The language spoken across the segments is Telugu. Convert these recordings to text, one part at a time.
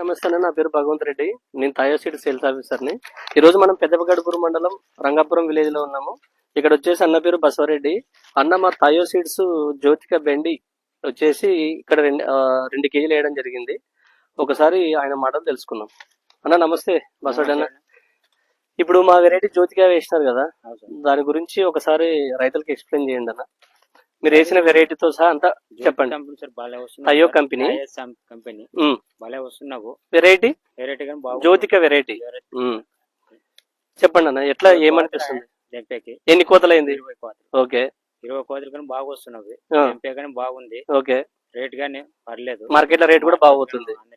నమస్తే అన్న నా పేరు భగవంత్ రెడ్డి. నేను థయోసిడ్ సేల్స్ ఆఫీసర్ని. ఈ రోజు మనం పెద్దపగడుపూర్ మండలం రంగాపురం విలేజ్లో ఉన్నాము. ఇక్కడ వచ్చేసి అన్న పేరు బసవరెడ్డి. అన్న మా థయోసిడ్స్ జ్యోతిక బెండి వచ్చేసి ఇక్కడ రెండు రెండు కేజీలు వేయడం జరిగింది. ఒకసారి ఆయన మాటలు తెలుసుకుందాం. అన్న నమస్తే బసవరెడ్డి అన్న. ఇప్పుడు మా వెరైటీ జ్యోతిక వేసినారు కదా. దాని గురించి ఒకసారి రైతులకు ఎక్స్ప్లెయిన్ చేయండి అన్న. మీరు వేసిన వెరైటీతో సహా అంతా చెప్పండి. కంపెనీ సార్ బాగా వస్తుంది. అయ్యో కంపెనీ కంపెనీ. బాగా వస్తున్నావు. వెరైటీ వెరైటీ జ్యోతిక వెరైటీ ఉమ్. చెప్పండి అన్న ఎట్లా ఏమనిపిస్తుంది? ఎన్ని కోతలైంది? ఓకే. ఇరవై కోతలు కానీ బాగా వస్తున్నవి. ఆ. ఎంపే కానీ బాగుంది. ఓకే. రేట్ కానీ పర్లేదు. మార్కెట్లో రేట్ కూడా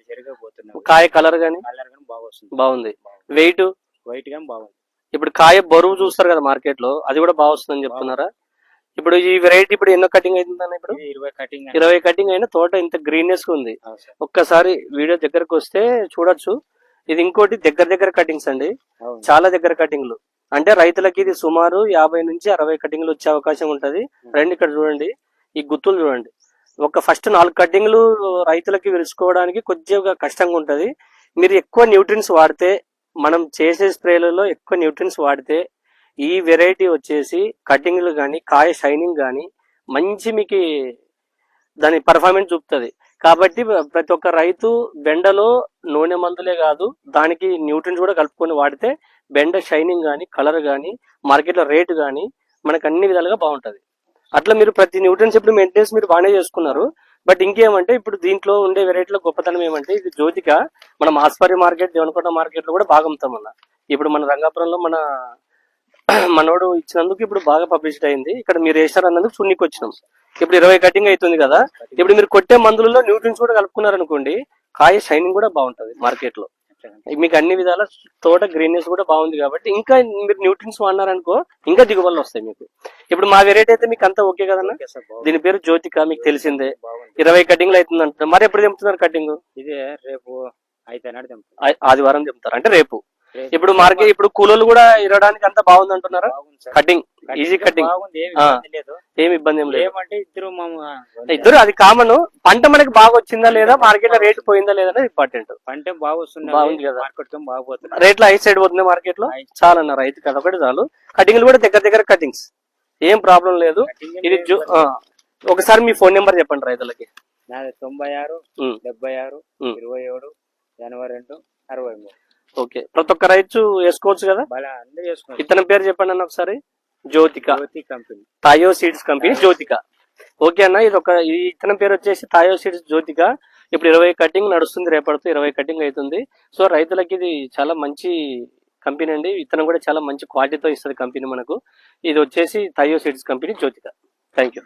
జరిగిపోతున్నావు. కాయ కలర్ గానీ? కలర్ కానీ బాగా వస్తుంది. బాగుంది. వెయిట్ వైట్ కానీ బాగుంది. ఇప్పుడు కాయ బరువు చూస్తారు కదా మార్కెట్లో అది కూడా బాగా వస్తుందని చెప్తున్నారా? ఇప్పుడు ఈ వెరైటీ ఇప్పుడు ఎన్నో కటింగ్ అవుతుందన్న ఇప్పుడు? ఇరవై కటింగ్ ఇరవై కటింగ్ అయినా తోట ఇంత గ్రీన్నెస్ ఉంది. సార్. ఒక్కసారి వీడియో దగ్గరకు వస్తే చూడొచ్చు. ఇది ఇంకోటి దగ్గర దగ్గర కటింగ్స్ అండి. చాలా దగ్గర కటింగ్లు అంటే రైతులకి ఇది సుమారు యాభై నుంచి అరవై కటింగ్లు వచ్చే అవకాశం ఉంటది. రండి ఇక్కడ చూడండి. ఈ గుత్తులు చూడండి. ఒక ఫస్ట్ నాలుగు కటింగ్లు రైతులకి విలుచుకోవడానికి కొద్దిగా కష్టంగా ఉంటది. మీరు ఎక్కువ న్యూట్రిన్స్ వాడితే మనం చేసే స్ప్రేలలో ఎక్కువ న్యూట్రిన్స్ వాడితే ఈ వెరైటీ వచ్చేసి కటింగ్లు కానీ కాయ షైనింగ్ కానీ మంచి మీకు దాని పర్ఫార్మెన్స్ చూపుతుంది. కాబట్టి ప్రతి ఒక్క రైతు బెండలో నూనె మందులే కాదు దానికి న్యూట్రిన్స్ కూడా కలుపుకొని వాడితే బెండ షైనింగ్ కానీ కలర్ కానీ మార్కెట్లో రేట్ కానీ మనకు అన్ని విధాలుగా బాగుంటుంది. అట్లా మీరు ప్రతి న్యూట్రిన్స్ ఇప్పుడు మెయింటెనెన్స్ మీరు బాగానే చేసుకున్నారు. బట్ ఇంకేమంటే ఇప్పుడు దీంట్లో ఉండే వెరైటీలో గొప్పతనం ఏమంటే ఇది జ్యోతిక మనం ఆస్పరి మార్కెట్ దేవనకోట మార్కెట్లో కూడా బాగా అమ్ముతాం అన్న. ఇప్పుడు మన రంగాపురంలో మన మనోడు ఇచ్చినందుకు ఇప్పుడు బాగా పబ్లిసిటీ అయింది. ఇక్కడ మీరు వేసారు అన్నందుకు సున్నికి వచ్చినాం. ఇప్పుడు ఇరవై కటింగ్ అవుతుంది కదా. ఇప్పుడు మీరు కొట్టే మందులలో న్యూట్రియన్స్ కూడా కలుపుకున్నారు అనుకోండి కాయ షైనింగ్ కూడా బాగుంటది మార్కెట్లో. మీకు అన్ని విధాల తోట గ్రీన్నెస్ కూడా బాగుంది కాబట్టి ఇంకా మీరు న్యూట్రియన్స్ వాడినారనుకో ఇంకా దిగుబడులు వస్తాయి మీకు. ఇప్పుడు మా వెరైటీ అయితే మీకు అంతా ఓకే కదన్నా? బాగుంది. దీని పేరు జ్యోతిక మీకు తెలిసిందే. ఇరవై కటింగ్లు అవుతుంది అంటున్నారు మరి ఎప్పుడు తెంపుతున్నారు కటింగ్ ఇదే రేపు అయితే. ఆదివారం చెప్తారు అంటే రేపు. ఇప్పుడు మార్కెట్ ఇప్పుడు కూలీలు కూడా ఇరవడానికి అంతా బాగుంది అంటున్నారా? కటింగ్ ఈజీ కటింగ్ ఏమి ఆ. ఇబ్బంది లేదు. ఏమి ఇబ్బంది ఏం లేదు. ఇద్దరు అది కామన్ పంట మనకి బాగా వచ్చిందా లేదా మార్కెట్లో రేట్ పోయిందా లేదా అనేది ఇంపార్టెంట్ పంట బాగా వస్తుంది బాగుంది కదా. మార్కెట్తో బాగా పోతుంది? రేట్లో ఐదు సైడ్ పోతుంది మార్కెట్లో? చాలా అన్న రైతు కదా ఒకటి చాలు. కటింగ్లు కూడా దగ్గర దగ్గర కటింగ్స్ ఏం ప్రాబ్లం లేదు. ఇది ఒకసారి మీ ఫోన్ నెంబర్ చెప్పండి రైతులకి. నాది తొంభై ఆరు. డెబ్బై ఆరు. ఇరవై ఏడు ఎనభై రెండు అరవై మూడు. ఓకే. ప్రతి ఒక్క రైతు వేసుకోవచ్చు కదా? అందరూ ఇతని పేరు చెప్పండి అన్న ఒకసారి. Jyothika. Jyothi company. Taiyo seeds company Jyothika. Okay అన్న ఇది ఒక ఇతని పేరు వచ్చేసి తాయో సీడ్స్ జ్యోతిక. ఇప్పుడు ఇరవై కటింగ్ నడుస్తుంది రేపటితో ఇరవై కటింగ్ అవుతుంది. సో రైతులకి ఇది చాలా మంచి కంపెనీ అండి. ఇతను కూడా చాలా మంచి క్వాలిటీతో ఇస్తుంది కంపెనీ మనకు. ఇది వచ్చేసి Taiyo seeds company Jyothika. Thank you